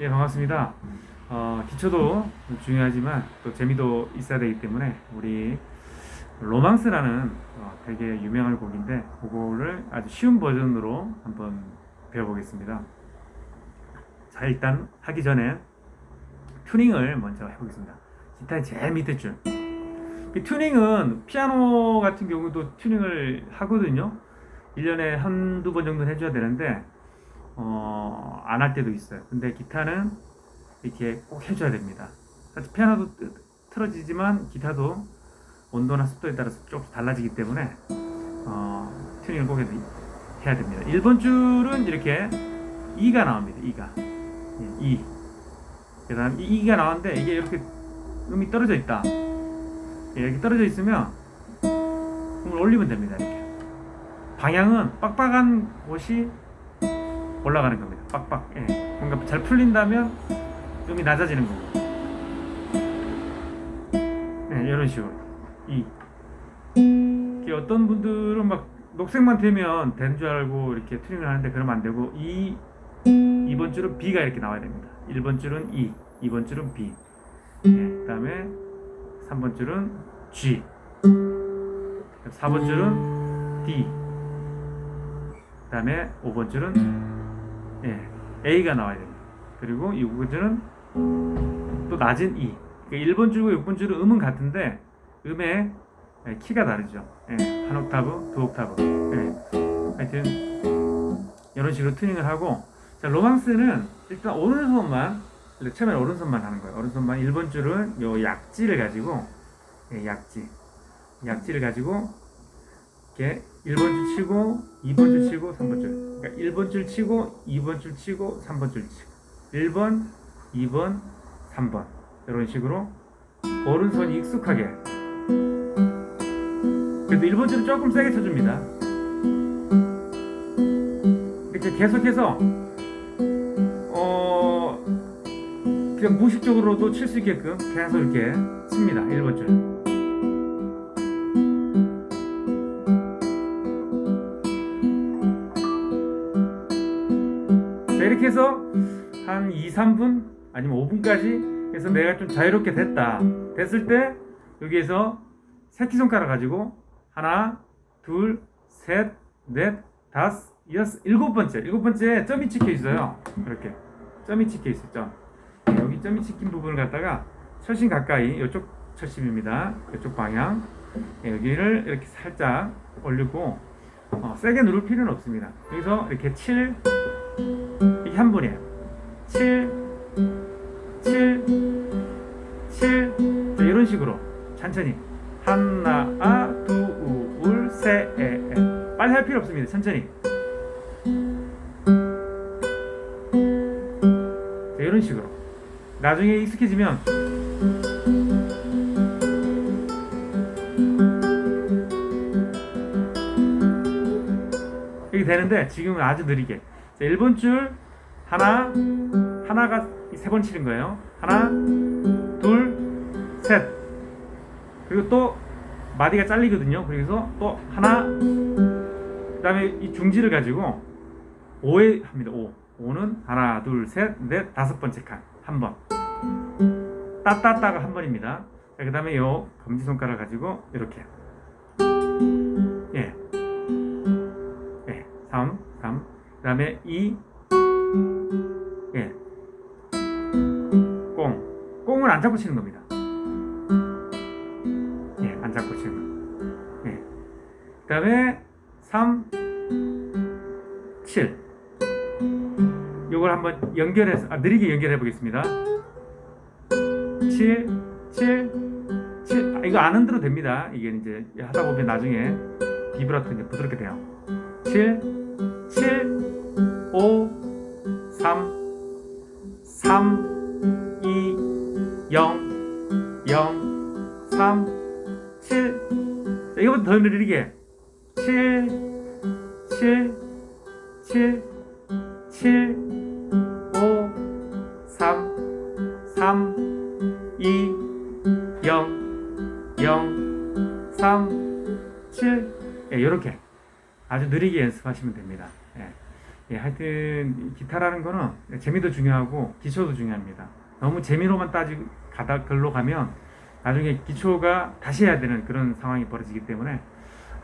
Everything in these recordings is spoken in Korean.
예, 반갑습니다. 어, 기초도 중요하지만 또 재미도 있어야 되기 때문에 우리 로망스라는 어, 되게 유명한 곡인데 그거를 아주 쉬운 버전으로 한번 배워보겠습니다. 자, 일단 하기 전에 튜닝을 먼저 해보겠습니다. 기타의 제일 밑에 줄. 이 튜닝은 피아노 같은 경우도 튜닝을 하거든요. 1년에 한두 번 정도는 해줘야 되는데 어, 안 할 때도 있어요. 근데 기타는 이렇게 꼭 해줘야 됩니다. 사실 피아노도 뜨- 틀어지지만 기타도 온도나 습도에 따라서 조금 달라지기 때문에 어, 튜닝을 꼭 해야- 됩니다. 1번 줄은 이렇게 2가 나옵니다. 2가. 예, 2. 그 다음 2가 나왔는데 이게 이렇게 음이 떨어져 있다. 예, 이렇게 떨어져 있으면 음을 올리면 됩니다. 이렇게. 방향은 빡빡한 곳이 올라가는 겁니다. 빡빡. 예. 뭔가 잘 풀린다면 음이 낮아지는 거고. 네, 이런 식으로. 이. 이게 어떤 분들은 막 녹색만 되면 되는 줄 알고 이렇게 튜닝을 하는데 그러면 안 되고 이 2번 줄은 B가 이렇게 나와야 됩니다. 1번 줄은 E, 2번 줄은 B. 예, 그다음에 3번 줄은 G. 4번 줄은 D. 그 다음에 5번 줄은 예, A가 나와야 됩니다. 그리고 6번 줄은 또 낮은 E. 그러니까 1번 줄과 6번 줄은 음은 같은데 음의 예, 키가 다르죠. 예, 한 옥타브, 두 옥타브. 예. 하여튼 이런 식으로 튜닝을 하고 자 로망스는 일단 오른손만 처음에 오른손만 하는 거예요. 오른손만 1번 줄은 요 약지를 가지고 예, 약지 약지를 가지고 이렇게 1번 줄 치고 2번 줄 치고 3번 줄. 그러니까 1번 줄 치고 2번 줄 치고 3번 줄 치고. 1번 2번 3번. 이런 식으로 오른손이 익숙하게. 그래도 1번 줄은 조금 세게 쳐줍니다. 이렇게 계속해서 어 그냥 무의식적으로도 칠 수 있게끔 계속 이렇게 칩니다. 1번 줄 자, 이렇게 해서 한 2, 3분 아니면 5분까지 해서 내가 좀 자유롭게 됐다. 됐을 때 여기에서 새끼손가락 가지고 하나, 둘, 셋, 넷, 다섯, 여섯, 일곱 번째. 일곱 번째 점이 찍혀 있어요. 이렇게 점이 찍혀 있어. 점. 여기 점이 찍힌 부분을 갖다가 철심 가까이 이쪽 철심입니다. 이쪽 방향. 예, 여기를 이렇게 살짝 올리고 어, 세게 누를 필요는 없습니다. 여기서 이렇게 7 이게 한 분이에요. 7, 7, 7. 자, 이런 식으로 천천히. 하나, 둘, 셋, 넷. 빨리 할 필요 없습니다. 천천히. 자, 이런 식으로. 나중에 익숙해지면 이렇게 되는데 지금은 아주 느리게. 자, 1번 줄 하나 하나가 세 번 치는 거예요. 하나 둘 셋. 그리고 또 마디가 잘리거든요. 그래서 또 하나 그 다음에 이 중지를 가지고 5에 합니다. 5. 5는 하나 둘 셋 넷 다섯 번째 칸. 한 번. 따따따가 한 번입니다. 자, 그다음에 요 검지 손가락 가지고 이렇게. 예. 예. 3 3 그 다음에 2 예. 꽁. 꽁을 안 잡고 치는 겁니다. 예, 안 잡고 치는 거. 예. 그 다음에 3 7. 요걸 한번 연결해서 아, 느리게 연결해 보겠습니다. 7 7 7 아, 이거 안 흔들어도 됩니다. 이게 이제 하다 보면 나중에 비브라토 이제 부드럽게 돼요. 7 7 5 3 3 2 0 0 3 7 자, 이거부터 더 느리게 7 7 7 7 5 3 3 2 0 0 3 7 예, 이렇게 아주 느리게 연습하시면 됩니다. 예. 예, 하여튼 이 기타라는 거는 재미도 중요하고 기초도 중요합니다. 너무 재미로만 따지 가다 글로 가면 나중에 기초가 다시 해야 되는 그런 상황이 벌어지기 때문에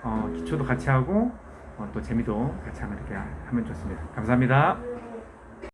어, 기초도 같이 하고 어, 또 재미도 같이 하면 이렇게 하면 좋습니다. 감사합니다.